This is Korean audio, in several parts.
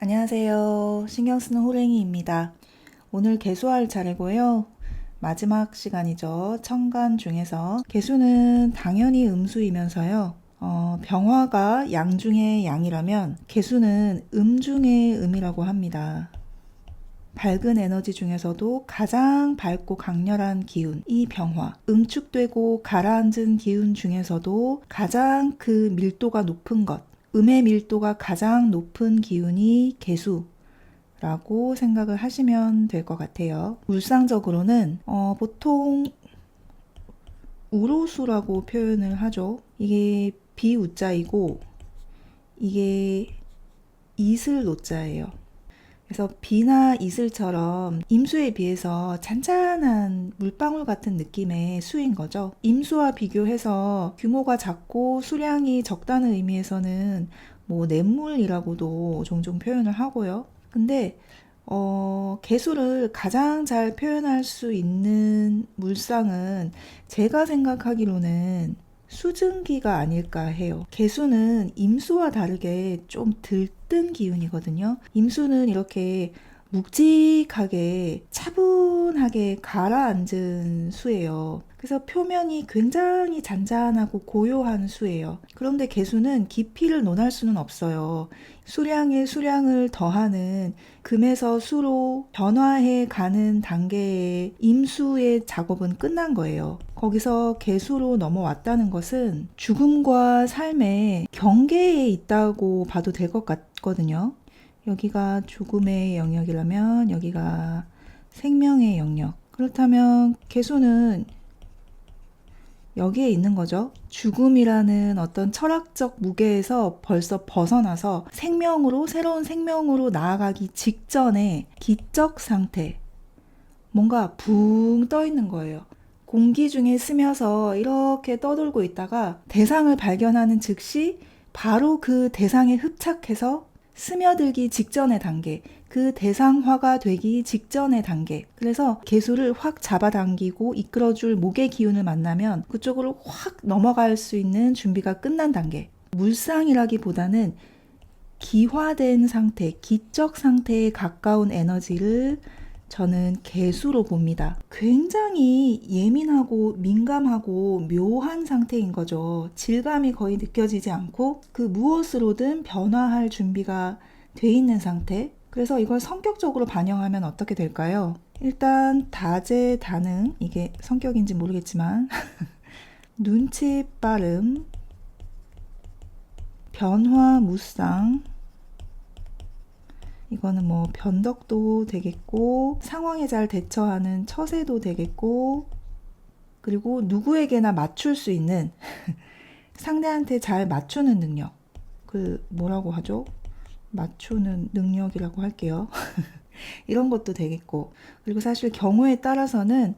안녕하세요. 신경 쓰는 호랭이입니다. 오늘 개수할 차례고요. 마지막 시간이죠. 천간 중에서 개수는 당연히 음수이면서요. 어, 병화가 양 중의 양이라면 개수는 음 중의 음이라고 합니다. 밝은 에너지 중에서도 가장 밝고 강렬한 기운, 이 병화. 음축되고 가라앉은 기운 중에서도 가장 그 밀도가 높은 것, 음의 밀도가 가장 높은 기운이 개수 라고 생각을 하시면 될 것 같아요. 물상적으로는 어, 보통 우로수라고 표현을 하죠. 이게 비우자이고 이게 이슬 노자예요. 그래서 비나 이슬처럼 임수에 비해서 잔잔한 물방울 같은 느낌의 수인 거죠. 임수와 비교해서 규모가 작고 수량이 적다는 의미에서는 뭐 냇물이라고도 종종 표현을 하고요. 근데 어, 개수를 가장 잘 표현할 수 있는 물상은 제가 생각하기로는 수증기가 아닐까 해요. 개수는 임수와 다르게 좀 들뜬 기운이거든요. 임수는 이렇게 묵직하게 차분하게 가라앉은 수예요. 그래서 표면이 굉장히 잔잔하고 고요한 수예요. 그런데 개수는 깊이를 논할 수는 없어요. 수량에 수량을 더하는 금에서 수로 변화해 가는 단계의 임수의 작업은 끝난 거예요. 거기서 개수로 넘어왔다는 것은 죽음과 삶의 경계에 있다고 봐도 될 것 같거든요. 여기가 죽음의 영역이라면 여기가 생명의 영역. 그렇다면 개수는 여기에 있는 거죠. 죽음이라는 어떤 철학적 무게에서 벌써 벗어나서 생명으로, 새로운 생명으로 나아가기 직전에 기적 상태. 뭔가 붕 떠 있는 거예요. 공기 중에 스며서 이렇게 떠돌고 있다가 대상을 발견하는 즉시 바로 그 대상에 흡착해서 스며들기 직전의 단계, 그 대상화가 되기 직전의 단계. 그래서 개수를 확 잡아당기고 이끌어줄 목의 기운을 만나면 그쪽으로 확 넘어갈 수 있는 준비가 끝난 단계. 물상이라기보다는 기화된 상태, 기적 상태에 가까운 에너지를 저는 개수로 봅니다. 굉장히 예민하고 민감하고 묘한 상태인 거죠. 질감이 거의 느껴지지 않고 그 무엇으로든 변화할 준비가 돼 있는 상태. 그래서 이걸 성격적으로 반영하면 어떻게 될까요? 일단 다재다능 이게 성격인지 모르겠지만 눈치 빠름 변화 무쌍 이거는 뭐 변덕도 되겠고 상황에 잘 대처하는 처세도 되겠고 그리고 누구에게나 맞출 수 있는 상대한테 잘 맞추는 능력 그 뭐라고 하죠? 맞추는 능력이라고 할게요. 이런 것도 되겠고 그리고 사실 경우에 따라서는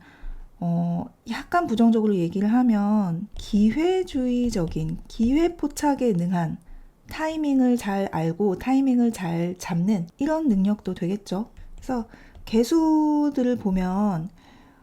어, 약간 부정적으로 얘기를 하면 기회주의적인 기회 포착에 능한 타이밍을 잘 알고 타이밍을 잘 잡는 이런 능력도 되겠죠. 그래서 개수들을 보면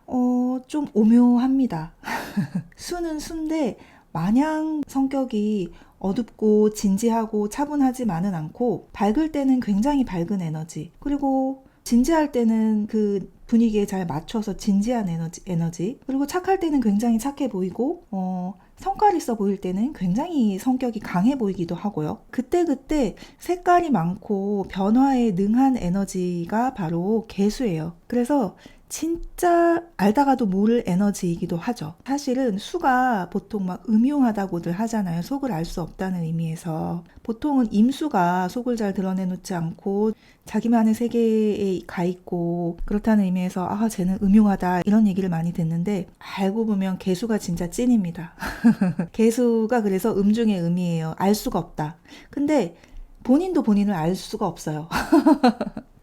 어, 좀 오묘합니다. 수는 수인데 마냥 성격이 어둡고 진지하고 차분하지만은 않고 밝을 때는 굉장히 밝은 에너지 그리고 진지할 때는 그 분위기에 잘 맞춰서 진지한 에너지, 에너지. 그리고 착할 때는 굉장히 착해 보이고, 어, 성깔 있어 보일 때는 굉장히 성격이 강해 보이기도 하고요. 그때그때 색깔이 많고 변화에 능한 에너지가 바로 개수예요. 그래서 진짜 알다가도 모를 에너지이기도 하죠. 사실은 수가 보통 막 음흉하다고들 하잖아요. 속을 알 수 없다는 의미에서. 보통은 임수가 속을 잘 드러내놓지 않고 자기만의 세계에 가 있고 그렇다는 의미에서 아, 쟤는 음흉하다 이런 얘기를 많이 듣는데 알고 보면 개수가 진짜 찐입니다. 개수가 그래서 음 중의 음이에요. 알 수가 없다. 근데 본인도 본인을 알 수가 없어요.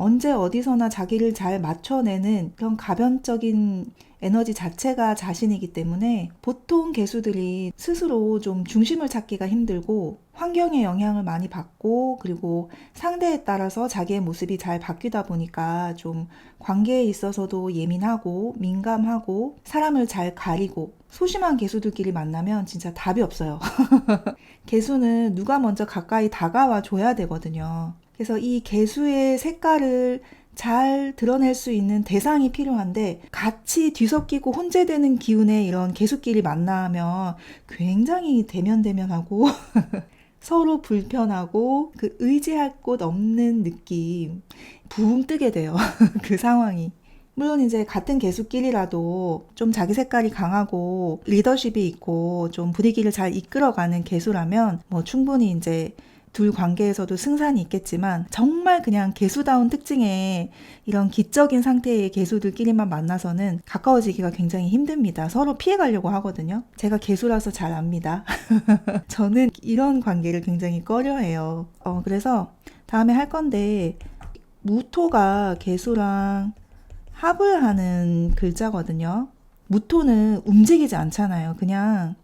언제 어디서나 자기를 잘 맞춰내는 그런 가변적인 에너지 자체가 자신이기 때문에 보통 개수들이 스스로 좀 중심을 찾기가 힘들고 환경의 영향을 많이 받고 그리고 상대에 따라서 자기의 모습이 잘 바뀌다 보니까 좀 관계에 있어서도 예민하고 민감하고 사람을 잘 가리고 소심한 개수들끼리 만나면 진짜 답이 없어요. 개수는 누가 먼저 가까이 다가와 줘야 되거든요. 그래서 이 개수의 색깔을 잘 드러낼 수 있는 대상이 필요한데 같이 뒤섞이고 혼재되는 기운의 이런 개수끼리 만나면 굉장히 대면대면하고 서로 불편하고 그 의지할 곳 없는 느낌 붕 뜨게 돼요. 그 상황이. 물론 이제 같은 개수끼리라도 좀 자기 색깔이 강하고 리더십이 있고 좀 분위기를 잘 이끌어가는 개수라면 뭐 충분히 이제 둘 관계에서도 승산이 있겠지만 정말 그냥 개수다운 특징의 이런 기적인 상태의 개수들끼리만 만나서는 가까워지기가 굉장히 힘듭니다. 서로 피해가려고 하거든요. 제가 개수라서 잘 압니다. 저는 이런 관계를 굉장히 꺼려해요. 어, 그래서 다음에 할 건데 무토가 개수랑 합을 하는 글자거든요. 무토는 움직이지 않잖아요. 그냥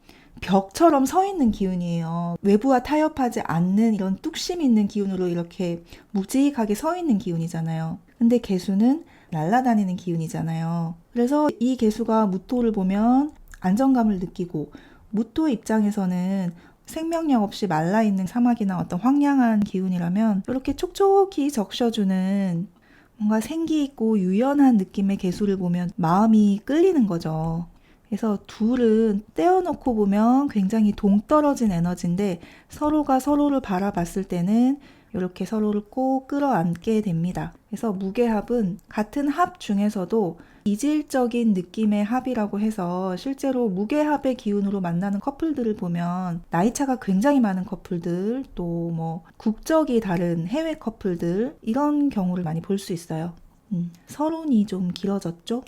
벽처럼 서 있는 기운이에요. 외부와 타협하지 않는 이런 뚝심 있는 기운으로 이렇게 묵직하게 서 있는 기운이잖아요. 근데 개수는 날아다니는 기운이잖아요. 그래서 이 개수가 무토를 보면 안정감을 느끼고 무토 입장에서는 생명력 없이 말라있는 사막이나 어떤 황량한 기운이라면 이렇게 촉촉히 적셔주는 뭔가 생기 있고 유연한 느낌의 개수를 보면 마음이 끌리는 거죠. 그래서 둘은 떼어놓고 보면 굉장히 동떨어진 에너지인데 서로가 서로를 바라봤을 때는 이렇게 서로를 꼭 끌어안게 됩니다. 그래서 무게합은 같은 합 중에서도 이질적인 느낌의 합이라고 해서 실제로 무게합의 기운으로 만나는 커플들을 보면 나이차가 굉장히 많은 커플들 또 뭐 국적이 다른 해외 커플들 이런 경우를 많이 볼 수 있어요. 음, 서론이 좀 길어졌죠?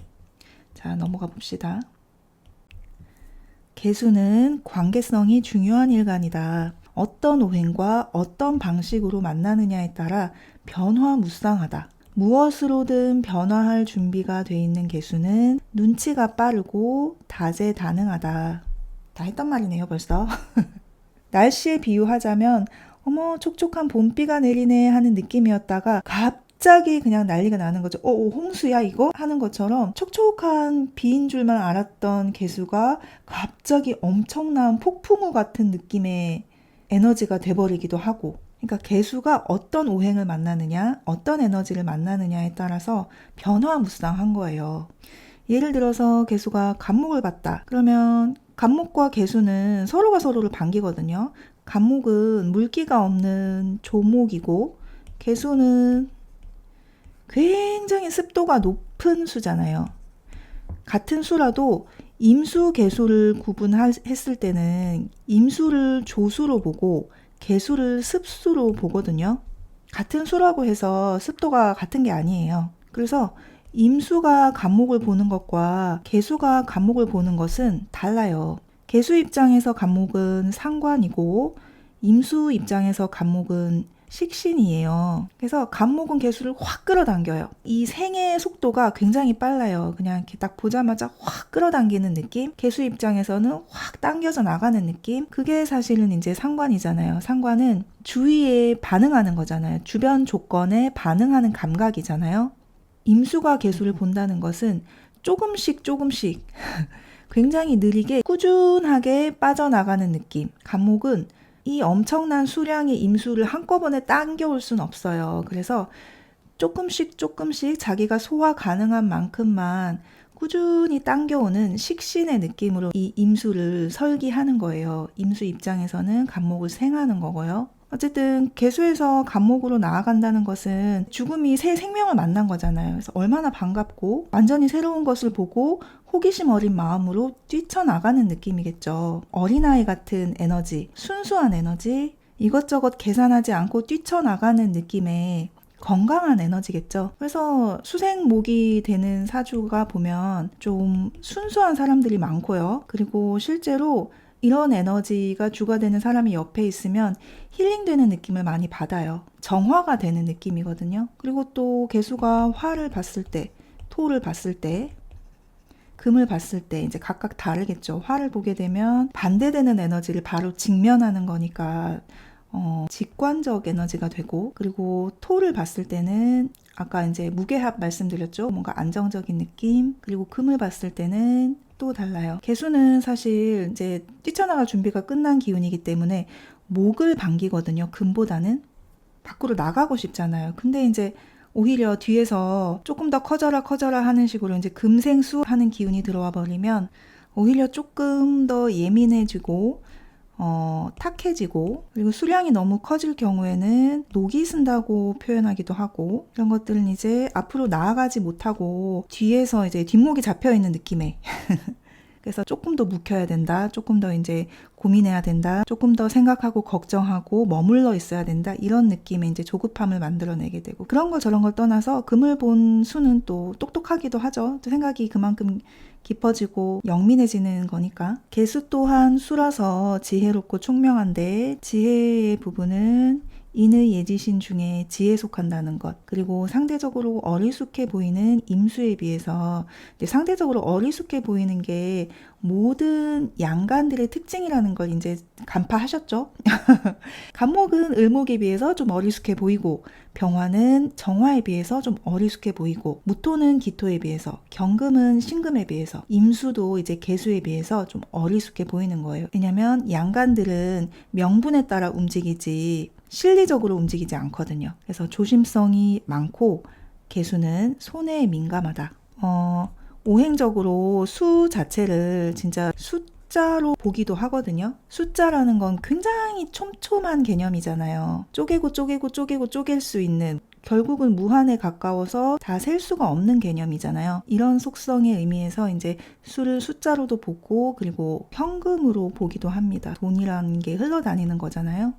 자 넘어가 봅시다. 개수는 관계성이 중요한 일간이다. 어떤 오행과 어떤 방식으로 만나느냐에 따라 변화무쌍하다. 무엇으로든 변화할 준비가 돼 있는 개수는 눈치가 빠르고 다재다능하다. 다 했단 말이네요, 벌써. 날씨에 비유하자면 어머 촉촉한 봄비가 내리네 하는 느낌이었다가 갑 자기 그냥 난리가 나는 거죠. 어, 어, 홍수야 이거 하는 것처럼 촉촉한 비인 줄만 알았던 개수가 갑자기 엄청난 폭풍우 같은 느낌의 에너지가 돼버리기도 하고 그러니까 개수가 어떤 오행을 만나느냐, 어떤 에너지를 만나느냐에 따라서 변화무쌍한 거예요. 예를 들어서 개수가 간목을 봤다. 그러면 간목과 개수는 서로가 서로를 반기거든요. 간목은 물기가 없는 조목이고 개수는 굉장히 습도가 높은 수잖아요. 같은 수라도 임수 개수를 구분했을 때는 임수를 조수로 보고 개수를 습수로 보거든요. 같은 수라고 해서 습도가 같은 게 아니에요. 그래서 임수가 간목을 보는 것과 개수가 간목을 보는 것은 달라요. 개수 입장에서 간목은 상관이고 임수 입장에서 간목은 식신이에요. 그래서 간목은 개수를 확 끌어당겨요. 이 생의 속도가 굉장히 빨라요. 그냥 이렇게 딱 보자마자 확 끌어당기는 느낌. 개수 입장에서는 확 당겨져 나가는 느낌. 그게 사실은 이제 상관이잖아요. 상관은 주위에 반응하는 거잖아요. 주변 조건에 반응하는 감각이잖아요. 임수가 개수를 본다는 것은 조금씩 조금씩 굉장히 느리게 꾸준하게 빠져나가는 느낌. 간목은 이 엄청난 수량의 임수를 한꺼번에 당겨올 수는 없어요. 그래서 조금씩 조금씩 자기가 소화 가능한 만큼만 꾸준히 당겨오는 식신의 느낌으로 이 임수를 설기하는 거예요. 임수 입장에서는 간목을 생하는 거고요. 어쨌든 개수에서 간목으로 나아간다는 것은 죽음이 새 생명을 만난 거잖아요. 그래서 얼마나 반갑고 완전히 새로운 것을 보고 호기심 어린 마음으로 뛰쳐나가는 느낌이겠죠. 어린아이 같은 에너지, 순수한 에너지, 이것저것 계산하지 않고 뛰쳐나가는 느낌의 건강한 에너지겠죠. 그래서 수생목이 되는 사주가 보면 좀 순수한 사람들이 많고요. 그리고 실제로 이런 에너지가 주가 되는 사람이 옆에 있으면 힐링되는 느낌을 많이 받아요. 정화가 되는 느낌이거든요. 그리고 또 개수가 화를 봤을 때, 토를 봤을 때, 금을 봤을 때 이제 각각 다르겠죠. 화를 보게 되면 반대되는 에너지를 바로 직면하는 거니까 어, 직관적 에너지가 되고 그리고 토를 봤을 때는 아까 이제 무게합 말씀드렸죠. 뭔가 안정적인 느낌. 그리고 금을 봤을 때는 또 달라요. 개수는 사실 이제 뛰쳐나갈 준비가 끝난 기운이기 때문에 목을 반기거든요. 금보다는 밖으로 나가고 싶잖아요. 근데 이제 오히려 뒤에서 조금 더 커져라 커져라 하는 식으로 이제 금생수 하는 기운이 들어와 버리면 오히려 조금 더 예민해지고 어, 탁해지고 그리고 수량이 너무 커질 경우에는 녹이 쓴다고 표현하기도 하고 이런 것들은 이제 앞으로 나아가지 못하고 뒤에서 이제 뒷목이 잡혀 있는 느낌의 그래서 조금 더 묵혀야 된다. 조금 더 이제 고민해야 된다. 조금 더 생각하고 걱정하고 머물러 있어야 된다. 이런 느낌의 이제 조급함을 만들어내게 되고 그런 걸 저런 걸 떠나서 금을 본 수는 또 똑똑하기도 하죠. 또 생각이 그만큼 깊어지고 영민해지는 거니까. 개수 또한 수라서 지혜롭고 총명한데 지혜의 부분은 인의 예지신 중에 지에 속한다는 것, 그리고 상대적으로 어리숙해 보이는 임수에 비해서 상대적으로 어리숙해 보이는 게 모든 양간들의 특징이라는 걸 이제 간파하셨죠? 간목은 을목에 비해서 좀 어리숙해 보이고, 병화는 정화에 비해서 좀 어리숙해 보이고, 무토는 기토에 비해서, 경금은 신금에 비해서, 임수도 이제 개수에 비해서 좀 어리숙해 보이는 거예요. 왜냐면 양간들은 명분에 따라 움직이지 실리적으로 움직이지 않거든요. 그래서 조심성이 많고 개수는 손해에 민감하다. 어, 오행적으로 수 자체를 진짜 숫자로 보기도 하거든요. 숫자라는 건 굉장히 촘촘한 개념이잖아요. 쪼개고 쪼개고 쪼개고 쪼갤 수 있는 결국은 무한에 가까워서 다 셀 수가 없는 개념이잖아요. 이런 속성의 의미에서 이제 수를 숫자로도 보고 그리고 현금으로 보기도 합니다. 돈이라는 게 흘러다니는 거잖아요.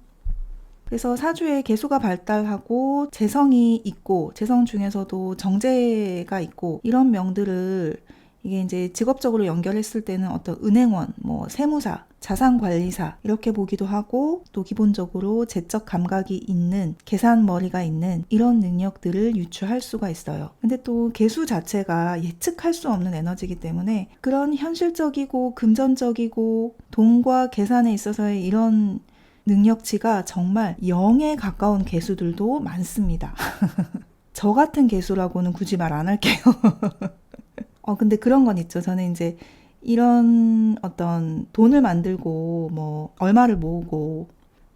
그래서 사주에 개수가 발달하고 재성이 있고 재성 중에서도 정제가 있고 이런 명들을 이게 이제 직업적으로 연결했을 때는 어떤 은행원, 뭐 세무사, 자산관리사 이렇게 보기도 하고 또 기본적으로 재적 감각이 있는 계산 머리가 있는 이런 능력들을 유추할 수가 있어요. 근데 또 개수 자체가 예측할 수 없는 에너지이기 때문에 그런 현실적이고 금전적이고 돈과 계산에 있어서의 이런 능력치가 정말 0에 가까운 개수들도 많습니다. 저 같은 개수라고는 굳이 말 안 할게요. 어, 근데 그런 건 있죠. 저는 이제 이런 어떤 돈을 만들고 뭐 얼마를 모으고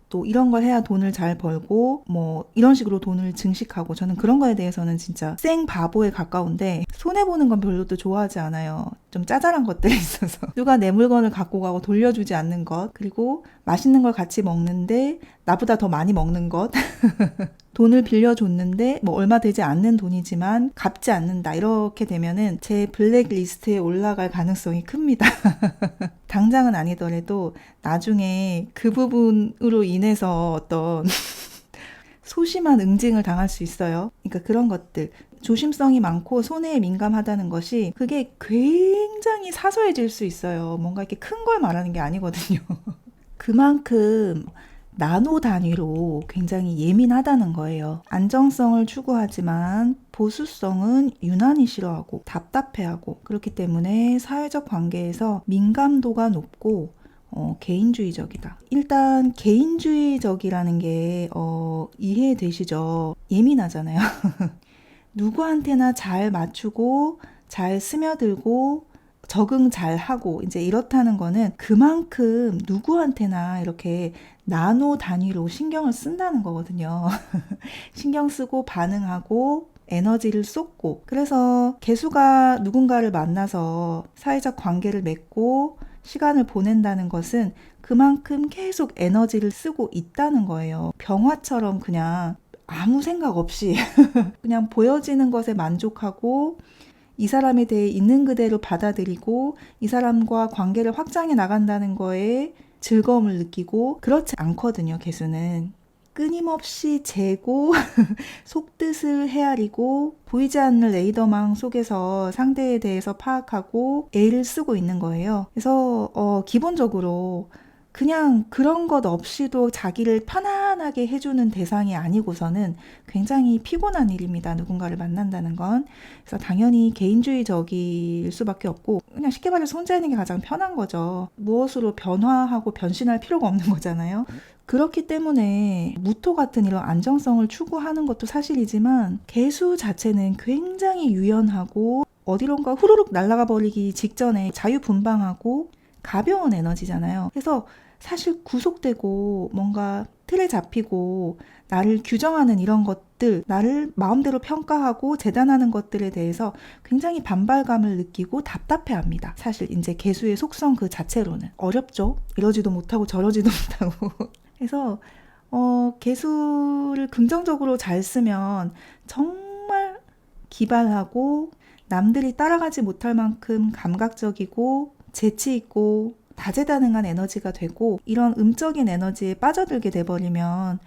또 이런 걸 해야 돈을 잘 벌고 뭐 이런 식으로 돈을 증식하고 저는 그런 거에 대해서는 진짜 생 바보에 가까운데 손해 보는 건 별로 또 좋아하지 않아요. 좀 짜잘한 것들이 있어서. 누가 내 물건을 갖고 가고 돌려주지 않는 것 그리고 맛있는 걸 같이 먹는데 나보다 더 많이 먹는 것. 돈을 빌려줬는데 뭐 얼마 되지 않는 돈이지만 갚지 않는다. 이렇게 되면은 제 블랙리스트에 올라갈 가능성이 큽니다. 당장은 아니더라도 나중에 그 부분으로 인해서 어떤 소심한 응징을 당할 수 있어요. 그러니까 그런 것들 조심성이 많고 손해에 민감하다는 것이 그게 굉장히 사소해질 수 있어요. 뭔가 이렇게 큰 걸 말하는 게 아니거든요. 그만큼 나노 단위로 굉장히 예민하다는 거예요. 안정성을 추구하지만 보수성은 유난히 싫어하고 답답해하고 그렇기 때문에 사회적 관계에서 민감도가 높고 어, 개인주의적이다. 일단 개인주의적이라는 게 어, 이해되시죠? 예민하잖아요. 누구한테나 잘 맞추고 잘 스며들고 적응 잘 하고 이제 이렇다는 거는 그만큼 누구한테나 이렇게 나노 단위로 신경을 쓴다는 거거든요. 신경 쓰고 반응하고 에너지를 쏟고 그래서 개수가 누군가를 만나서 사회적 관계를 맺고 시간을 보낸다는 것은 그만큼 계속 에너지를 쓰고 있다는 거예요. 병화처럼 그냥 아무 생각 없이 그냥 보여지는 것에 만족하고 이 사람에 대해 있는 그대로 받아들이고 이 사람과 관계를 확장해 나간다는 거에 즐거움을 느끼고 그렇지 않거든요, 개수는. 끊임없이 재고 속뜻을 헤아리고 보이지 않는 레이더망 속에서 상대에 대해서 파악하고 애를 쓰고 있는 거예요. 그래서 어, 기본적으로 그냥 그런 것 없이도 자기를 편안하게 해주는 대상이 아니고서는 굉장히 피곤한 일입니다. 누군가를 만난다는 건. 그래서 당연히 개인주의적일 수밖에 없고, 그냥 쉽게 말해서 혼자 있는 게 가장 편한 거죠. 무엇으로 변화하고 변신할 필요가 없는 거잖아요. 그렇기 때문에 무토 같은 이런 안정성을 추구하는 것도 사실이지만, 개수 자체는 굉장히 유연하고, 어디론가 후루룩 날아가 버리기 직전에 자유분방하고, 가벼운 에너지잖아요. 그래서 사실 구속되고 뭔가 틀에 잡히고 나를 규정하는 이런 것들, 나를 마음대로 평가하고 재단하는 것들에 대해서 굉장히 반발감을 느끼고 답답해 합니다. 사실 이제 개수의 속성 그 자체로는. 어렵죠? 이러지도 못하고 저러지도 못하고. 그래서, 어, 개수를 긍정적으로 잘 쓰면 정말 기발하고 남들이 따라가지 못할 만큼 감각적이고 재치 있고 다재다능한 에너지가 되고 이런 음적인 에너지에 빠져들게 돼버리면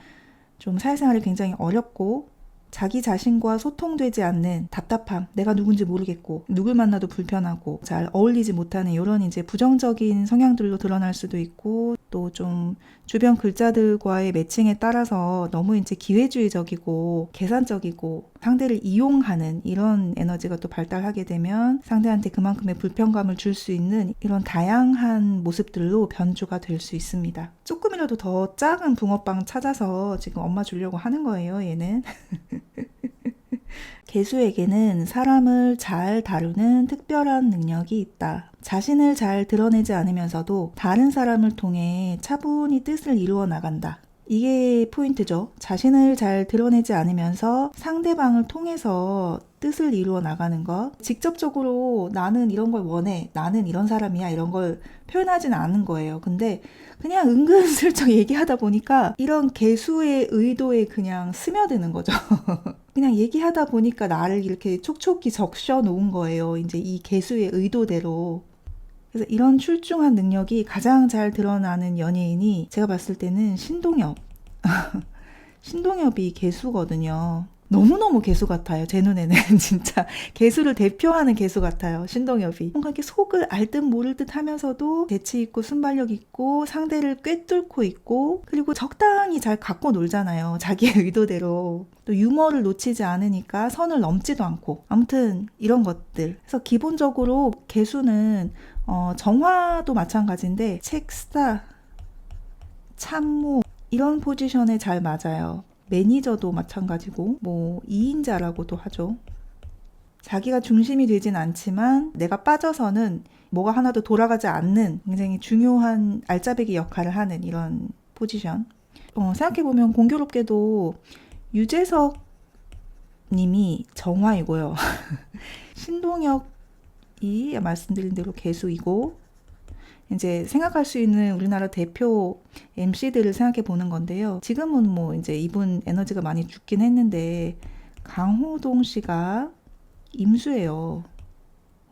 좀 사회생활이 굉장히 어렵고 자기 자신과 소통되지 않는 답답함, 내가 누군지 모르겠고, 누굴 만나도 불편하고, 잘 어울리지 못하는 이런 이제 부정적인 성향들로 드러날 수도 있고, 또 좀 주변 글자들과의 매칭에 따라서 너무 이제 기회주의적이고, 계산적이고, 상대를 이용하는 이런 에너지가 또 발달하게 되면 상대한테 그만큼의 불편감을 줄 수 있는 이런 다양한 모습들로 변주가 될 수 있습니다. 조금이라도 더 작은 붕어빵 찾아서 지금 엄마 주려고 하는 거예요, 얘는. 개수에게는 사람을 잘 다루는 특별한 능력이 있다. 자신을 잘 드러내지 않으면서도 다른 사람을 통해 차분히 뜻을 이루어 나간다. 이게 포인트죠. 자신을 잘 드러내지 않으면서 상대방을 통해서 뜻을 이루어 나가는 것. 직접적으로 나는 이런 걸 원해. 나는 이런 사람이야. 이런 걸 표현하진 않은 거예요. 근데 그냥 은근슬쩍 얘기하다 보니까 이런 개수의 의도에 그냥 스며드는 거죠. 그냥 얘기하다 보니까 나를 이렇게 촉촉히 적셔 놓은 거예요. 이제 이 개수의 의도대로. 그래서 이런 출중한 능력이 가장 잘 드러나는 연예인이 제가 봤을 때는 신동엽. 신동엽이 개수거든요. 너무너무 개수 같아요. 제 눈에는 진짜 개수를 대표하는 개수 같아요. 신동엽이. 뭔가 이렇게 속을 알듯 모를 듯 하면서도 재치 있고 순발력 있고 상대를 꿰뚫고 있고 그리고 적당히 잘 갖고 놀잖아요. 자기의 의도대로. 또 유머를 놓치지 않으니까 선을 넘지도 않고. 아무튼 이런 것들. 그래서 기본적으로 개수는 어, 정화도 마찬가지인데 책스타, 참모 이런 포지션에 잘 맞아요. 매니저도 마찬가지고 뭐 2인자라고도 하죠. 자기가 중심이 되진 않지만 내가 빠져서는 뭐가 하나도 돌아가지 않는 굉장히 중요한 알짜배기 역할을 하는 이런 포지션. 어, 생각해보면 공교롭게도 유재석 님이 정화이고요. 신동혁 이 말씀드린 대로 개수이고 이제 생각할 수 있는 우리나라 대표 MC들을 생각해 보는 건데요. 지금은 뭐 이제 이분 에너지가 많이 죽긴 했는데 강호동 씨가 임수예요.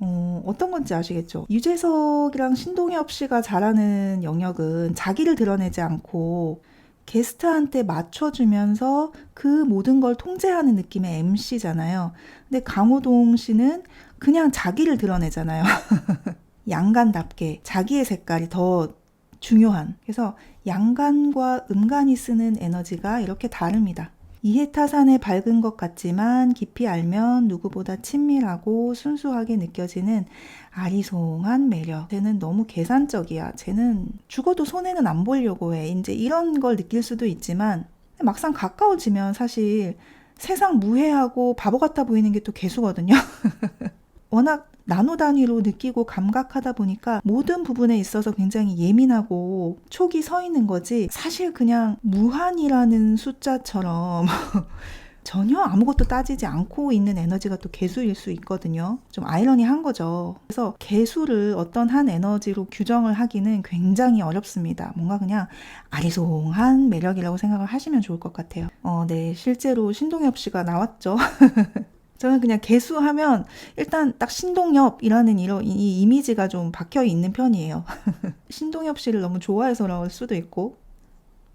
어, 어떤 건지 아시겠죠? 유재석이랑 신동엽 씨가 잘하는 영역은 자기를 드러내지 않고 게스트한테 맞춰주면서 그 모든 걸 통제하는 느낌의 MC잖아요. 근데 강호동 씨는 그냥 자기를 드러내잖아요. 양간답게 자기의 색깔이 더 중요한. 그래서 양간과 음간이 쓰는 에너지가 이렇게 다릅니다. 이해타산에 밝은 것 같지만 깊이 알면 누구보다 친밀하고 순수하게 느껴지는 아리송한 매력. 쟤는 너무 계산적이야. 쟤는 죽어도 손해는 안 보려고 해. 이제 이런 걸 느낄 수도 있지만 막상 가까워지면 사실 세상 무해하고 바보 같아 보이는 게 또 개수거든요. 워낙 나노 단위로 느끼고 감각하다 보니까 모든 부분에 있어서 굉장히 예민하고 촉이 서 있는 거지 사실 그냥 무한이라는 숫자처럼 전혀 아무것도 따지지 않고 있는 에너지가 또 개수일 수 있거든요. 좀 아이러니한 거죠. 그래서 개수를 어떤 한 에너지로 규정을 하기는 굉장히 어렵습니다. 뭔가 그냥 아리송한 매력이라고 생각을 하시면 좋을 것 같아요. 어, 네. 실제로 신동엽 씨가 나왔죠. 저는 그냥 개수하면 일단 딱 신동엽이라는 이런 이 이미지가 좀 박혀 있는 편이에요. 신동엽 씨를 너무 좋아해서라올 수도 있고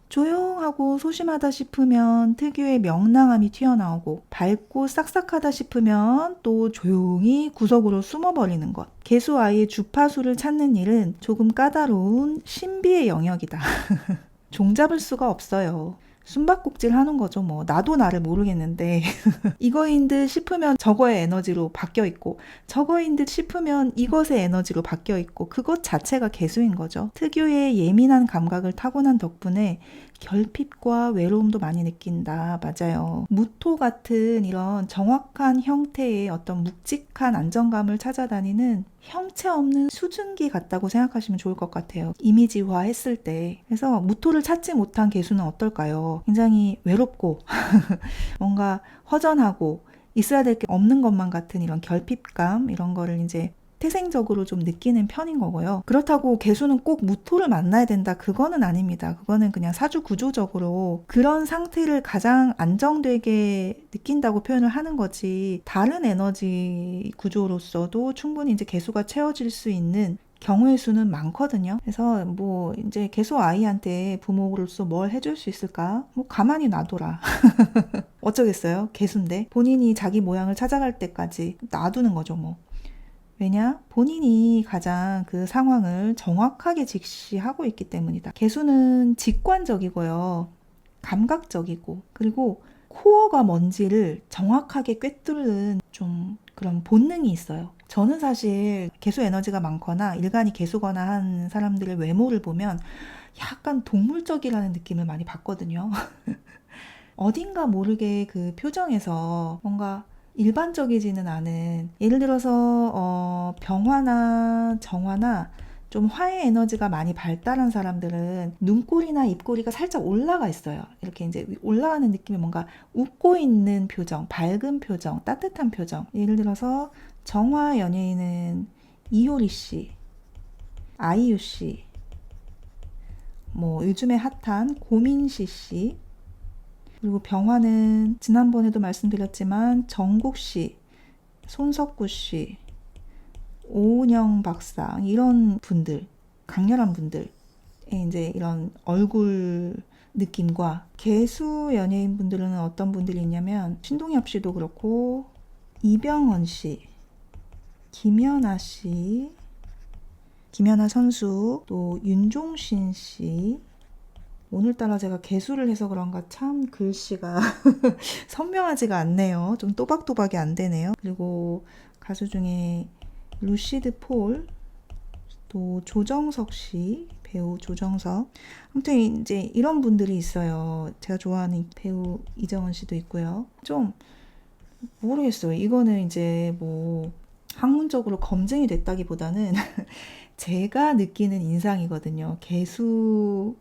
조용하고 소심하다 싶으면 특유의 명랑함이 튀어나오고 밝고 싹싹하다 싶으면 또 조용히 구석으로 숨어버리는 것. 개수 아이의 주파수를 찾는 일은 조금 까다로운 신비의 영역이다. 종잡을 수가 없어요. 숨바꼭질 하는 거죠. 뭐 나도 나를 모르겠는데 이거인 듯 싶으면 저거의 에너지로 바뀌어 있고 저거인 듯 싶으면 이것의 에너지로 바뀌어 있고 그것 자체가 개수인 거죠. 특유의 예민한 감각을 타고난 덕분에 결핍과 외로움도 많이 느낀다. 맞아요. 무토 같은 이런 정확한 형태의 어떤 묵직한 안정감을 찾아다니는 형체 없는 수증기 같다고 생각하시면 좋을 것 같아요. 이미지화 했을 때. 그래서 무토를 찾지 못한 개수는 어떨까요? 굉장히 외롭고, 뭔가 허전하고, 있어야 될 게 없는 것만 같은 이런 결핍감, 이런 거를 이제 태생적으로 좀 느끼는 편인 거고요. 그렇다고 개수는 꼭 무토를 만나야 된다. 그거는 아닙니다. 그거는 그냥 사주 구조적으로 그런 상태를 가장 안정되게 느낀다고 표현을 하는 거지. 다른 에너지 구조로서도 충분히 이제 개수가 채워질 수 있는 경우의 수는 많거든요. 그래서 뭐 이제 개수 아이한테 부모로서 뭘 해줄 수 있을까? 뭐 가만히 놔둬라. 어쩌겠어요? 개수인데 본인이 자기 모양을 찾아갈 때까지 놔두는 거죠, 뭐. 왜냐? 본인이 가장 그 상황을 정확하게 직시하고 있기 때문이다. 개수는 직관적이고요. 감각적이고, 그리고 코어가 뭔지를 정확하게 꿰뚫는 좀 그런 본능이 있어요. 저는 사실 개수 에너지가 많거나 일간이 개수거나 한 사람들의 외모를 보면 약간 동물적이라는 느낌을 많이 받거든요. 어딘가 모르게 그 표정에서 뭔가 일반적이지는 않은 예를 들어서 어, 병화나 정화나 좀 화해 에너지가 많이 발달한 사람들은 눈꼬리나 입꼬리가 살짝 올라가 있어요. 이렇게 이제 올라가는 느낌이 뭔가 웃고 있는 표정, 밝은 표정, 따뜻한 표정. 예를 들어서 정화 연예인은 이효리 씨, 아이유 씨, 뭐 요즘에 핫한 고민시 씨, 그리고 병화는 지난번에도 말씀드렸지만 정국 씨, 손석구 씨, 오은영 박사 이런 분들, 강렬한 분들의 이제 이런 얼굴 느낌과 개수 연예인 분들은 어떤 분들이 있냐면 신동엽 씨도 그렇고 이병헌 씨, 김연아 씨, 김연아 선수, 또 윤종신 씨, 오늘따라 제가 개수를 해서 그런가 참 글씨가 선명하지가 않네요. 좀 또박또박이 안 되네요. 그리고 가수 중에 루시드 폴, 또 조정석 씨, 배우 조정석. 아무튼 이제 이런 분들이 있어요. 제가 좋아하는 배우 이정원 씨도 있고요. 좀 모르겠어요. 이거는 이제 뭐 학문적으로 검증이 됐다기보다는 제가 느끼는 인상이거든요. 개수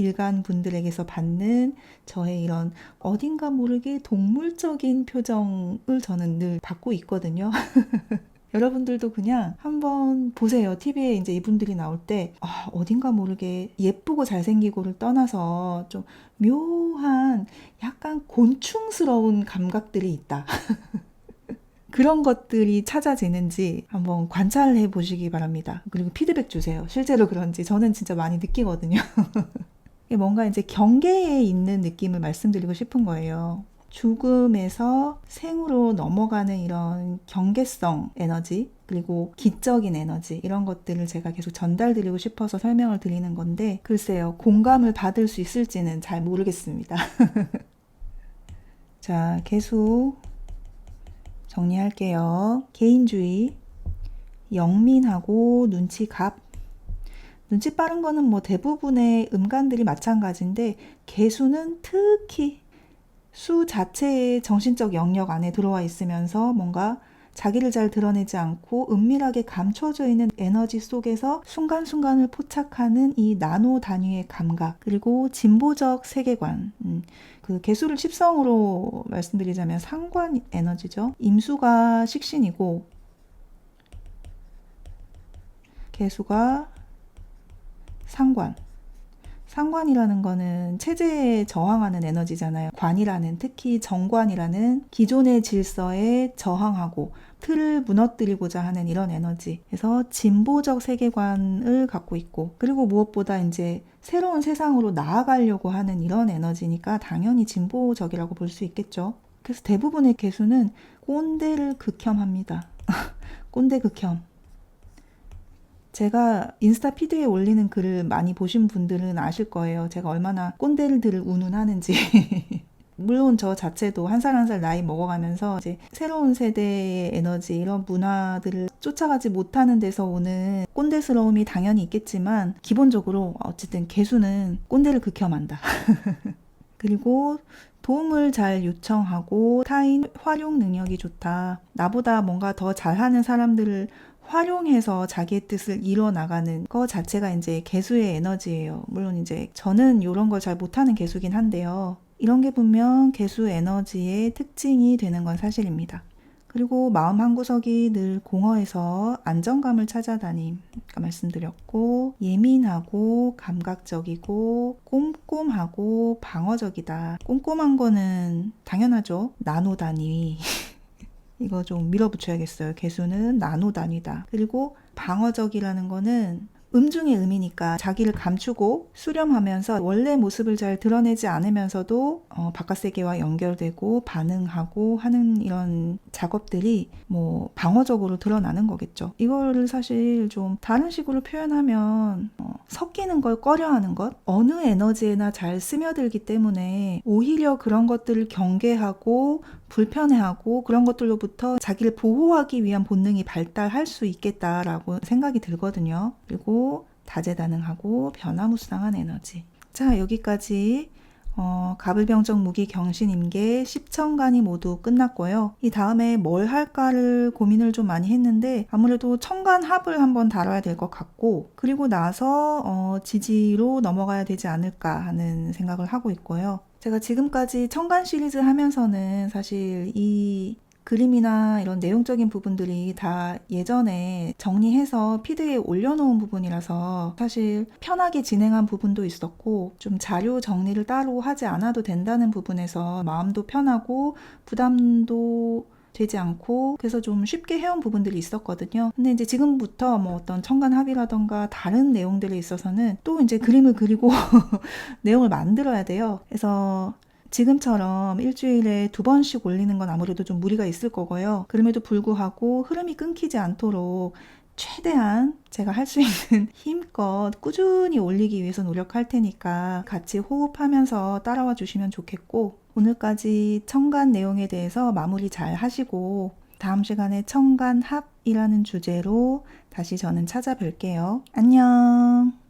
일간 분들에게서 받는 저의 이런 어딘가 모르게 동물적인 표정을 저는 늘 받고 있거든요. 여러분들도 그냥 한번 보세요. TV에 이제 이분들이 나올 때, 아, 어딘가 모르게 예쁘고 잘생기고를 떠나서 좀 묘한 약간 곤충스러운 감각들이 있다. 그런 것들이 찾아지는지 한번 관찰해 보시기 바랍니다. 그리고 피드백 주세요. 실제로 그런지 저는 진짜 많이 느끼거든요. 뭔가 이제 경계에 있는 느낌을 말씀드리고 싶은 거예요. 죽음에서 생으로 넘어가는 이런 경계성 에너지, 그리고 기적인 에너지, 이런 것들을 제가 계속 전달드리고 싶어서 설명을 드리는 건데, 글쎄요, 공감을 받을 수 있을지는 잘 모르겠습니다. 자, 개수 정리할게요. 개인주의, 영민하고 눈치 갑, 눈치 빠른 거는 뭐 대부분의 음간들이 마찬가지인데 개수는 특히 수 자체의 정신적 영역 안에 들어와 있으면서 뭔가 자기를 잘 드러내지 않고 은밀하게 감춰져 있는 에너지 속에서 순간순간을 포착하는 이 나노 단위의 감각 그리고 진보적 세계관. 음, 그 개수를 십성으로 말씀드리자면 상관 에너지죠. 임수가 식신이고 개수가 상관. 상관이라는 거는 체제에 저항하는 에너지잖아요. 관이라는 특히 정관이라는 기존의 질서에 저항하고 틀을 무너뜨리고자 하는 이런 에너지. 그래서 진보적 세계관을 갖고 있고 그리고 무엇보다 이제 새로운 세상으로 나아가려고 하는 이런 에너지니까 당연히 진보적이라고 볼 수 있겠죠. 그래서 대부분의 개수는 꼰대를 극혐합니다. 꼰대 극혐. 제가 인스타 피드에 올리는 글을 많이 보신 분들은 아실 거예요. 제가 얼마나 꼰대들을 운운하는지. 물론 저 자체도 한 살 한 살 나이 먹어가면서 이제 새로운 세대의 에너지 이런 문화들을 쫓아가지 못하는 데서 오는 꼰대스러움이 당연히 있겠지만 기본적으로 어쨌든 개수는 꼰대를 극혐한다. 그리고 도움을 잘 요청하고 타인 활용 능력이 좋다. 나보다 뭔가 더 잘하는 사람들을 활용해서 자기의 뜻을 이뤄 나가는 거 자체가 이제 개수의 에너지예요. 물론 이제 저는 이런 걸 잘 못하는 개수긴 한데요. 이런 게 분명 개수 에너지의 특징이 되는 건 사실입니다. 그리고 마음 한구석이 늘 공허해서 안정감을 찾아다님 아까 말씀드렸고 예민하고 감각적이고 꼼꼼하고 방어적이다. 꼼꼼한 거는 당연하죠. 나노 단위. 이거 좀 밀어붙여야겠어요. 개수는 나노 단위다. 그리고 방어적이라는 거는 음중의 음이니까 자기를 감추고 수렴하면서 원래 모습을 잘 드러내지 않으면서도 어, 바깥 세계와 연결되고 반응하고 하는 이런 작업들이 뭐 방어적으로 드러나는 거겠죠. 이거를 사실 좀 다른 식으로 표현하면 어, 섞이는 걸 꺼려하는 것 어느 에너지에나 잘 스며들기 때문에 오히려 그런 것들을 경계하고 불편해하고 그런 것들로부터 자기를 보호하기 위한 본능이 발달할 수 있겠다라고 생각이 들거든요. 그리고 다재다능하고 변화무쌍한 에너지. 자, 여기까지 어, 가불병정 무기 경신임계 10천간이 모두 끝났고요. 이 다음에 뭘 할까를 고민을 좀 많이 했는데 아무래도 천간 합을 한번 다뤄야 될 것 같고 그리고 나서 어, 지지로 넘어가야 되지 않을까 하는 생각을 하고 있고요. 제가 지금까지 청간 시리즈 하면서는 사실 이 그림이나 이런 내용적인 부분들이 다 예전에 정리해서 피드에 올려놓은 부분이라서 사실 편하게 진행한 부분도 있었고 좀 자료 정리를 따로 하지 않아도 된다는 부분에서 마음도 편하고 부담도 되지 않고 그래서 좀 쉽게 해온 부분들이 있었거든요. 근데 이제 지금부터 뭐 어떤 청간 합의라던가 다른 내용들에 있어서는 또 이제 그림을 그리고 내용을 만들어야 돼요. 그래서 지금처럼 일주일에 두 번씩 올리는 건 아무래도 좀 무리가 있을 거고요. 그럼에도 불구하고 흐름이 끊기지 않도록 최대한 제가 할 수 있는 힘껏 꾸준히 올리기 위해서 노력할 테니까 같이 호흡하면서 따라와 주시면 좋겠고 오늘까지 청간 내용에 대해서 마무리 잘 하시고 다음 시간에 청간 합이라는 주제로 다시 저는 찾아뵐게요. 안녕.